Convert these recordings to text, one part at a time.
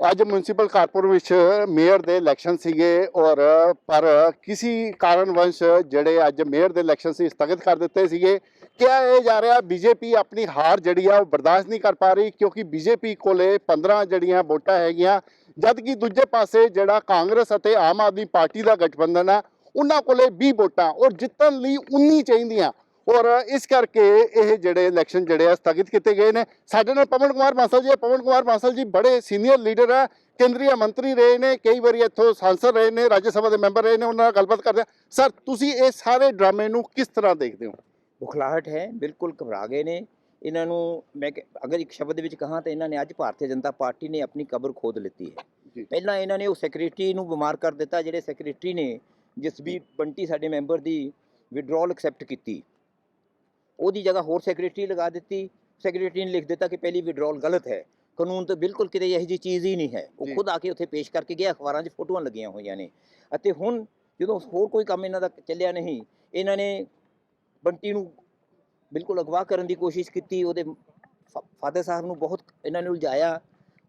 ਅੱਜ municipal corporation mayor ਦੇ election ਸੀਗੇ ਔਰ ਪਰ ਕਿਸੇ ਕਾਰਨਵੰਸ਼ ਜਿਹੜੇ ਅੱਜ ਮੇਅਰ ਦੇ ਇਲੈਕਸ਼ਨ ਸੀ, ਸਥਗਿਤ ਕਰ ਦਿੱਤੇ ਸੀਗੇ। ਕਿਹਾ ਇਹ ਜਾ ਰਿਹਾ ਬੀਜੇਪੀ ਆਪਣੀ ਹਾਰ ਜਿਹੜੀ ਆ, ਉਹ ਬਰਦਾਸ਼ਤ ਨਹੀਂ ਕਰ ਪਾ ਰਹੀ ਕਿਉਂਕਿ ਬੀਜੇਪੀ ਕੋਲੇ 15 ਜਿਹੜੀਆਂ ਵੋਟਾਂ ਹੈਗੀਆਂ, ਜਦ ਕਿ ਦੂਜੇ ਪਾਸੇ ਜਿਹੜਾ ਕਾਂਗਰਸ ਅਤੇ ਆਮ ਆਦਮੀ ਪਾਰਟੀ ਦਾ ਗਠਬੰਧਨ ਆ, ਉਹਨਾਂ ਕੋਲੇ 20 ਵੋਟਾਂ ਔਰ ਜਿੱਤਣ ਲਈ 19 ਚਾਹੀਦੀਆਂ। ਔਰ ਇਸ ਕਰਕੇ ਇਹ ਜਿਹੜੇ ਇਲੈਕਸ਼ਨ ਜਿਹੜੇ ਆ ਸਥਗਿਤ ਕੀਤੇ ਗਏ ਨੇ। ਸਾਡੇ ਨਾਲ ਪਵਨ ਕੁਮਾਰ ਬਾਂਸਲ ਜੀ। ਪਵਨ ਕੁਮਾਰ ਬਾਂਸਲ ਜੀ ਬੜੇ ਸੀਨੀਅਰ ਲੀਡਰ ਆ। ਕੇਂਦਰੀ ਮੰਤਰੀ ਰਹੇ ਨੇ। ਕਈ ਵਾਰੀ ਇੱਥੋਂ ਸਾਂਸਦ ਰਹੇ ਨੇ ਰਾਜ ਸਭਾ ਦੇ ਮੈਂਬਰ ਰਹੇ ਨੇ ਉਹਨਾਂ ਨਾਲ ਗੱਲਬਾਤ ਕਰਦੇ ਸਰ ਤੁਸੀਂ ਇਹ ਸਾਰੇ ਡਰਾਮੇ ਨੂੰ ਕਿਸ ਤਰ੍ਹਾਂ ਦੇਖਦੇ ਹੋ? ਬੁਖਲਾਹਟ ਹੈ। ਬਿਲਕੁਲ ਘਬਰਾ ਗਏ ਨੇ। ਇਹਨਾਂ ਨੂੰ ਮੈਂ ਅਗਰ ਇੱਕ ਸ਼ਬਦ ਵਿੱਚ ਕਹਾਂ ਤਾਂ ਇਹਨਾਂ ਨੇ ਅੱਜ ਭਾਰਤੀ ਜਨਤਾ ਪਾਰਟੀ ਨੇ ਆਪਣੀ ਕਬਰ ਖੋਦ ਲਿੱਤੀ ਹੈ। ਪਹਿਲਾਂ ਇਹਨਾਂ ਨੇ ਉਹ ਸੈਕਟਰੀ ਨੂੰ ਬਿਮਾਰ ਕਰ ਦਿੱਤਾ ਜਿਹੜੇ ਸੈਕਟਰੀ ਨੇ ਜਸਬੀਰ ਬੰਟੀ ਸਾਡੇ ਮੈਂਬਰ ਦੀ ਵਿਡਰਾਲ ਐਕਸੈਪਟ ਕੀਤੀ। ਉਹਦੀ ਜਗ੍ਹਾ ਹੋਰ ਸੈਕਟਰੀ ਲਗਾ ਦਿੱਤੀ। ਸੈਕਟਰੀ ਨੇ ਲਿਖ ਦਿੱਤਾ ਕਿ ਪਹਿਲੀ ਵਿਡਰਾਲ ਗਲਤ ਹੈ। ਕਾਨੂੰਨ ਤਾਂ ਬਿਲਕੁਲ ਕਿਤੇ ਇਹੋ ਜਿਹੀ ਚੀਜ਼ ਹੀ ਨਹੀਂ ਹੈ। ਉਹ ਜੀ। ਖੁਦ ਆ ਕੇ ਉੱਥੇ ਪੇਸ਼ ਕਰਕੇ ਗਿਆ ਅਖਬਾਰਾਂ 'ਚ ਫੋਟੋਆਂ ਲੱਗੀਆਂ ਹੋਈਆਂ ਨੇ। ਅਤੇ ਹੁਣ ਜਦੋਂ ਹੋਰ ਕੋਈ ਕੰਮ ਇਹਨਾਂ ਦਾ ਚੱਲਿਆ ਨਹੀਂ ਇਹਨਾਂ ਨੇ ਬੰਟੀ ਨੂੰ ਬਿਲਕੁਲ ਅਗਵਾ ਕਰਨ ਦੀ ਕੋਸ਼ਿਸ਼ ਕੀਤੀ। ਉਹਦੇ ਫਾਦਰ ਸਾਹਿਬ ਨੂੰ ਬਹੁਤ ਇਹਨਾਂ ਨੇ ਉਲਝਾਇਆ।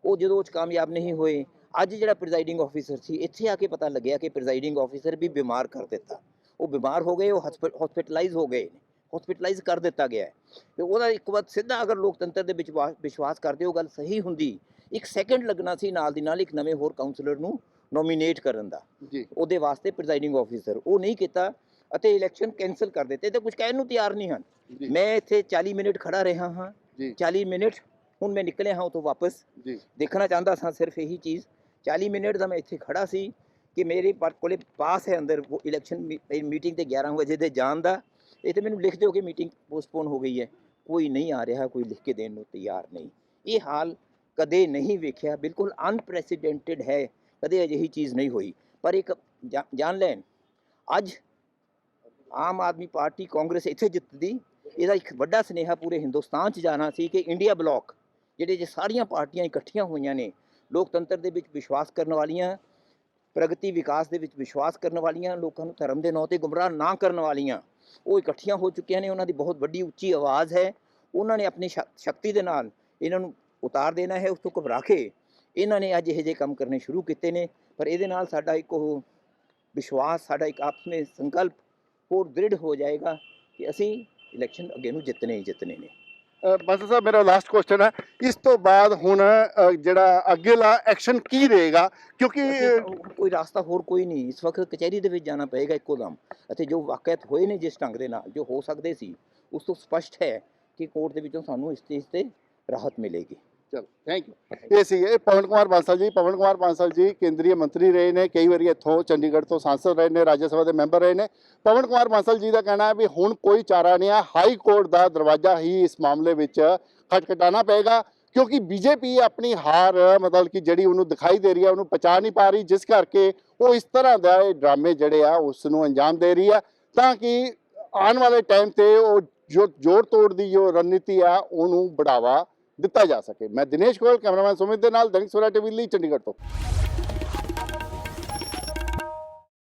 ਉਹ ਜਦੋਂ ਉਹ ਕਾਮਯਾਬ ਨਹੀਂ ਹੋਏ ਅੱਜ ਜਿਹੜਾ ਪ੍ਰੀਜ਼ਾਈਡਿੰਗ ਆਫੀਸਰ ਸੀ ਇੱਥੇ ਆ ਕੇ ਪਤਾ ਲੱਗਿਆ ਕਿ ਪ੍ਰੀਜ਼ਾਈਡਿੰਗ ਆਫੀਸਰ ਵੀ ਬਿਮਾਰ ਕਰ ਦਿੱਤਾ। ਉਹ ਬਿਮਾਰ ਹੋ ਗਏ ਉਹ ਹਸਪੀਟਲਾਈਜ਼ ਹੋ ਗਏ ਹਸਪੀਟਲਾਈਜ਼ ਕਰ ਦਿੱਤਾ ਗਿਆ ਹੈ। ਤੇ ਉਹਦਾ ਇੱਕ ਵਾਰ ਸਿੱਧਾ ਅਗਰ ਲੋਕਤੰਤਰ ਦੇ ਵਿੱਚ ਵਿਸ਼ਵਾਸ ਕਰਦੇ ਉਹ ਗੱਲ ਸਹੀ ਹੁੰਦੀ ਇੱਕ ਸੈਕਿੰਡ ਲੱਗਣਾ ਸੀ ਨਾਲ ਦੀ ਨਾਲ ਇੱਕ ਨਵੇਂ ਹੋਰ ਕਾਉਂਸਲਰ ਨੂੰ ਨੋਮੀਨੇਟ ਕਰਨ ਦਾ। ਜੀ। ਉਹਦੇ ਵਾਸਤੇ ਪ੍ਰੀਜ਼ਾਈਡਿੰਗ ਆਫੀਸਰ ਉਹ ਨਹੀਂ ਕੀਤਾ ਅਤੇ ਇਲੈਕਸ਼ਨ ਕੈਨਸਲ ਕਰ ਦਿੱਤੇ। ਤੇ ਕੁਝ ਕਹਿਣ ਨੂੰ ਤਿਆਰ ਨਹੀਂ ਹਨ। ਮੈਂ ਇੱਥੇ 40 ਮਿੰਟ ਖੜਾ ਰਿਹਾ ਹਾਂ। ਜੀ। 40 ਮਿੰਟ ਹੁਣ ਮੈਂ ਨਿਕਲਿਆ ਹਾਂ ਉਤੋਂ ਵਾਪਸ। ਜੀ। ਦੇਖਣਾ ਚਾਹੁੰਦਾ ਸਾਂ ਸਿਰਫ ਇਹੀ ਚੀਜ਼। 40 ਮਿੰਟ ਦਾ ਮੈਂ ਇੱਥੇ ਖੜਾ ਸੀ ਕਿ ਮੇਰੇ ਕੋਲੇ ਪਾਸ ਹੈ ਅੰਦਰ ਉਹ ਇਲੈਕਸ਼ਨ ਮੀਟਿੰਗ ਤੇ 11 ਵਜੇ ਦੇ ਜਾਣ ਦਾ। ਇਹ ਤੇ ਮੈਨੂੰ ਲਿਖ ਦਿਓ ਕਿ ਮੀਟਿੰਗ ਪੋਸਟਪੋਨ ਹੋ ਗਈ ਹੈ। ਕੋਈ ਨਹੀਂ ਆ ਰਿਹਾ, ਕੋਈ ਲਿਖ ਕੇ ਦੇਣ ਨੂੰ ਤਿਆਰ ਨਹੀਂ। ਇਹ ਹਾਲ ਕਦੇ ਨਹੀਂ ਵੇਖਿਆ। ਬਿਲਕੁਲ ਅਨਪ੍ਰੈਸੀਡੈਂਟਡ ਹੈ। ਕਦੇ ਅਜਿਹੀ ਚੀਜ਼ ਨਹੀਂ ਹੋਈ। ਪਰ ਇੱਕ ਜਾਣ ਲੈਣ, ਅੱਜ ਆਮ ਆਦਮੀ ਪਾਰਟੀ ਕਾਂਗਰਸ ਇੱਥੇ ਜਿੱਤਦੀ, ਇਹਦਾ ਇੱਕ ਵੱਡਾ ਸਨੇਹਾ ਪੂਰੇ ਹਿੰਦੁਸਤਾਨ 'ਚ ਜਾਣਾ ਸੀ ਕਿ ਇੰਡੀਆ ਬਲੌਕ, ਜਿਹੜੇ ਜੇ ਸਾਰੀਆਂ ਪਾਰਟੀਆਂ ਇਕੱਠੀਆਂ ਹੋਈਆਂ ਨੇ, ਲੋਕਤੰਤਰ ਦੇ ਵਿੱਚ ਵਿਸ਼ਵਾਸ ਕਰਨ ਵਾਲੀਆਂ, ਪ੍ਰਗਤੀ ਵਿਕਾਸ ਦੇ ਵਿੱਚ ਵਿਸ਼ਵਾਸ ਕਰਨ ਵਾਲੀਆਂ, ਲੋਕਾਂ ਨੂੰ ਧਰਮ ਦੇ ਨਾਂ ਤੇ ਗੁੰਮਰਾਹ ਨਾ ਕਰਨ ਵਾਲੀਆਂ ਉਹ ਇਕੱਠੀਆਂ ਹੋ ਚੁੱਕੀਆਂ ਨੇ, ਉਹਨਾਂ ਦੀ ਬਹੁਤ ਵੱਡੀ ਉੱਚੀ ਆਵਾਜ਼ ਹੈ। ਉਹਨਾਂ ਨੇ ਆਪਣੀ ਸ਼ਕ- ਸ਼ਕਤੀ ਦੇ ਨਾਲ ਇਹਨਾਂ ਨੂੰ ਉਤਾਰ ਦੇਣਾ ਹੈ ਉਸ ਤੋਂ ਘਬਰਾ ਕੇ ਇਹਨਾਂ ਨੇ ਅੱਜ ਇਹ ਜਿਹੇ ਕੰਮ ਕਰਨੇ ਸ਼ੁਰੂ ਕੀਤੇ ਨੇ। ਪਰ ਇਹਦੇ ਨਾਲ ਸਾਡਾ ਇੱਕ ਉਹ ਵਿਸ਼ਵਾਸ, ਸਾਡਾ ਇੱਕ ਆਪਸ ਵਿੱਚ ਸੰਕਲਪ ਹੋਰ ਦ੍ਰਿੜ ਹੋ ਜਾਏਗਾ ਕਿ ਅਸੀਂ ਇਲੈਕਸ਼ਨ ਅੱਗੇ ਨੂੰ ਜਿੱਤਨੇ ਹੀ ਜਿੱਤਨੇ ਨੇ। ਬਾਂਸਲ ਸਾਹਿਬ ਮੇਰਾ ਲਾਸਟ ਕੁਐਸਚਨ ਹੈ। ਇਸ ਤੋਂ ਬਾਅਦ ਹੁਣ ਜਿਹੜਾ ਅੱਗੇਲਾ ਐਕਸ਼ਨ ਕੀ ਰਹੇਗਾ? ਕਿਉਂਕਿ ਕੋਈ ਰਾਸਤਾ ਹੋਰ ਕੋਈ ਨਹੀਂ। ਇਸ ਵਕਤ ਕਚਹਿਰੀ ਦੇ ਵਿੱਚ ਜਾਣਾ ਪਏਗਾ ਇੱਕੋ ਦਮ ਅਤੇ ਜੋ ਵਾਕਿਆਤ ਹੋਏ ਨੇ ਜਿਸ ਢੰਗ ਦੇ ਨਾਲ ਜੋ ਹੋ ਸਕਦੇ ਸੀ ਉਸ ਤੋਂ ਸਪਸ਼ਟ ਹੈ ਕਿ ਕੋਰਟ ਦੇ ਵਿੱਚੋਂ ਸਾਨੂੰ ਇਸ ਚੀਜ਼ ਤੇ ਰਾਹਤ ਮਿਲੇਗੀ। ਚਲੋ ਥੈਂਕ ਯੂ ਇਹ ਸੀ ਇਹ ਪਵਨ ਕੁਮਾਰ ਬਾਂਸਲ ਜੀ ਪਵਨ ਕੁਮਾਰ ਬਾਂਸਲ ਜੀ ਕੇਂਦਰੀ ਮੰਤਰੀ ਰਹੇ ਨੇ ਕਈ ਵਾਰੀ ਇੱਥੋਂ ਚੰਡੀਗੜ੍ਹ ਤੋਂ ਸਾਂਸਦ ਰਹੇ ਨੇ ਰਾਜ ਸਭਾ ਦੇ ਮੈਂਬਰ ਰਹੇ ਨੇ। ਪਵਨ ਕੁਮਾਰ ਬਾਂਸਲ ਜੀ ਦਾ ਕਹਿਣਾ ਹੈ ਵੀ ਹੁਣ ਕੋਈ ਚਾਰਾ ਨਹੀਂ ਹੈ ਹਾਈ ਕੋਰਟ ਦਾ ਦਰਵਾਜ਼ਾ ਹੀ ਇਸ ਮਾਮਲੇ ਵਿੱਚ ਖਟਖਟਾਣਾ ਪਏਗਾ ਕਿਉਂਕਿ ਬੀਜੇਪੀ ਆਪਣੀ ਹਾਰ ਮਤਲਬ ਕਿ ਜਿਹੜੀ ਉਹਨੂੰ ਦਿਖਾਈ ਦੇ ਰਹੀ ਹੈ ਉਹਨੂੰ ਪਛਾਣ ਨਹੀਂ ਪਾ ਰਹੀ ਜਿਸ ਕਰਕੇ ਉਹ ਇਸ ਤਰ੍ਹਾਂ ਦਾ ਇਹ ਡਰਾਮੇ ਜਿਹੜੇ ਆ ਉਸ ਨੂੰ ਅੰਜਾਮ ਦੇ ਰਹੀ ਆ ਤਾਂ ਕਿ ਆਉਣ ਵਾਲੇ ਟਾਈਮ ਤੇ ਉਹ ਜੋ ਜੋੜ ਤੋੜ ਦੀ ਜੋ ਰਣਨੀਤੀ ਆ ਉਹਨੂੰ ਬੜਾਵਾ ਦਿੱਤਾ ਜਾ ਸਕੇ। ਮੈਂ ਦਿਨੇਸ਼ ਗੋਇਲ, ਕੈਮਰਾਮੈਨ ਸੁਮਿਤ ਦੇ ਨਾਲ ਦੈਨਿਕ ਸਵੇਰਾ ਟੀਵੀ ਲਈ ਚੰਡੀਗੜ੍ਹ ਤੋਂ।